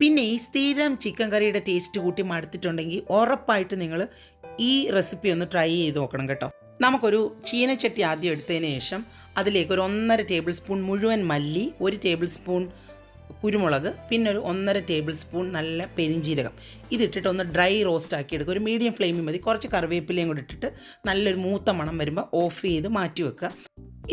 പിന്നെ ഈ സ്ഥിരം ചിക്കൻ കറിയുടെ ടേസ്റ്റ് കൂട്ടി മടുത്തിട്ടുണ്ടെങ്കിൽ ഉറപ്പായിട്ട് നിങ്ങൾ ഈ റെസിപ്പി ഒന്ന് ട്രൈ ചെയ്ത് നോക്കണം കേട്ടോ. നമുക്കൊരു ചീനച്ചട്ടി ആദ്യം എടുത്തതിന് ശേഷം അതിലേക്ക് ഒരു ഒന്നര ടേബിൾ സ്പൂൺ മുഴുവൻ മല്ലി ഒരു ടേബിൾ സ്പൂൺ കുരുമുളക് പിന്നെ ഒരു ഒന്നര ടേബിൾ സ്പൂൺ നല്ല പെരിഞ്ജീരകം ഇതിട്ടിട്ട് ഒന്ന് ഡ്രൈ റോസ്റ്റ് ആക്കി എടുക്കുക. ഒരു മീഡിയം ഫ്ലെയിമിൽ മതി. കുറച്ച് കറിവേപ്പിലയും കൂടി ഇട്ടിട്ട് നല്ലൊരു മൂത്ത മണം വരുമ്പോൾ ഓഫ് ചെയ്ത് മാറ്റി വെക്കുക.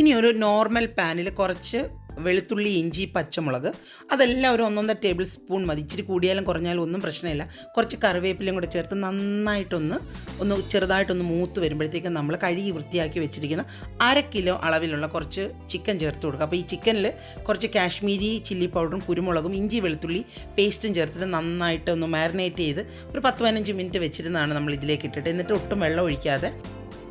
ഇനി ഒരു നോർമൽ പാനിൽ കുറച്ച് വെളുത്തുള്ളി ഇഞ്ചി പച്ചമുളക്. അതെല്ലാം ഒരു ഒന്നൊന്നര ടേബിൾ സ്പൂൺ മതി. ഇച്ചിരി കൂടിയാലും കുറഞ്ഞാലും ഒന്നും പ്രശ്നമില്ല. കുറച്ച് കറിവേപ്പിലയും കൂടെ ചേർത്ത് നന്നായിട്ടൊന്ന് ഒന്ന് ചെറുതായിട്ടൊന്ന് മൂത്ത് വരുമ്പോഴത്തേക്കും നമ്മൾ കഴുകി വൃത്തിയാക്കി വെച്ചിരിക്കുന്ന അര കിലോ അളവിലുള്ള കുറച്ച് ചിക്കൻ ചേർത്ത് കൊടുക്കുക. അപ്പോൾ ഈ ചിക്കനിൽ കുറച്ച് കാശ്മീരി ചില്ലി പൗഡറും കുരുമുളകും ഇഞ്ചി വെളുത്തുള്ളി പേസ്റ്റും ചേർത്തിട്ട് നന്നായിട്ട് ഒന്ന് മാരിനേറ്റ് ചെയ്ത് ഒരു പത്ത് പതിനഞ്ച് മിനിറ്റ് വെച്ചിരുന്നാണ് നമ്മൾ ഇതിലേക്ക് ഇട്ടിട്ട്. എന്നിട്ട് ഒട്ടും വെള്ളം ഒഴിക്കാതെ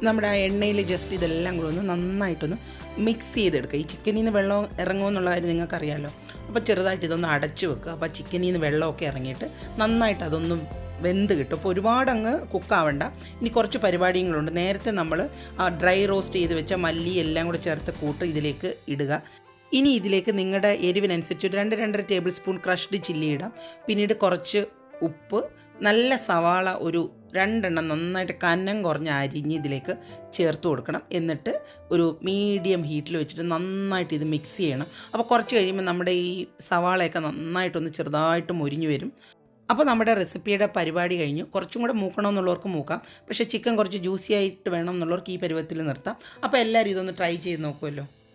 നമ്മുടെ ആ എണ്ണയിൽ ജസ്റ്റ് ഇതെല്ലാം കൂടെ ഒന്ന് നന്നായിട്ടൊന്ന് മിക്സ് ചെയ്തെടുക്കുക. ഈ ചിക്കനിൽ നിന്ന് വെള്ളം ഇറങ്ങുമെന്നുള്ള കാര്യം നിങ്ങൾക്കറിയാമല്ലോ അപ്പോൾ ചെറുതായിട്ട് ഇതൊന്ന് അടച്ചു വെക്കുക. അപ്പോൾ ചിക്കനിൽ നിന്ന് വെള്ളമൊക്കെ ഇറങ്ങിയിട്ട് നന്നായിട്ട് അതൊന്ന് വെന്ത് കിട്ടും. അപ്പോൾ ഒരുപാട് അങ്ങ് കുക്കാവണ്ട ഇനി കുറച്ച് പരിപാടികളുണ്ട്. നേരത്തെ നമ്മൾ ഡ്രൈ റോസ്റ്റ് ചെയ്ത് വെച്ച മല്ലി എല്ലാം കൂടെ ചേർത്ത് കൂട്ട് ഇതിലേക്ക് ഇടുക. ഇനി ഇതിലേക്ക് നിങ്ങളുടെ എരിവിനനുസരിച്ച് ഒരു രണ്ട് രണ്ടര ടേബിൾ സ്പൂൺ ക്രഷ്ഡ് ചില്ലി ഇടാം. പിന്നീട് കുറച്ച് ഉപ്പ് നല്ല സവാള ഒരു രണ്ടെണ്ണം നന്നായിട്ട് കനം കുറഞ്ഞ അരിഞ്ഞ് ഇതിലേക്ക് ചേർത്ത് കൊടുക്കണം. എന്നിട്ട് ഒരു മീഡിയം ഹീറ്റിൽ വെച്ചിട്ട് നന്നായിട്ട് ഇത് മിക്സ് ചെയ്യണം. അപ്പോൾ കുറച്ച് കഴിയുമ്പോൾ നമ്മുടെ ഈ സവാളയൊക്കെ നന്നായിട്ടൊന്ന് ചെറുതായിട്ട് മുരിഞ്ഞു വരും. അപ്പോൾ നമ്മുടെ റെസിപ്പിയുടെ പരിപാടി കഴിഞ്ഞു. കുറച്ചും കൂടെ മൂക്കണമെന്നുള്ളവർക്ക് മൂക്കാം. പക്ഷേ ചിക്കൻ കുറച്ച് ജ്യൂസി ആയിട്ട് വേണം എന്നുള്ളവർക്ക് ഈ പരുവത്തിൽ നിർത്താം. അപ്പോൾ എല്ലാവരും ഇതൊന്ന് ട്രൈ ചെയ്ത് നോക്കുമല്ലോ.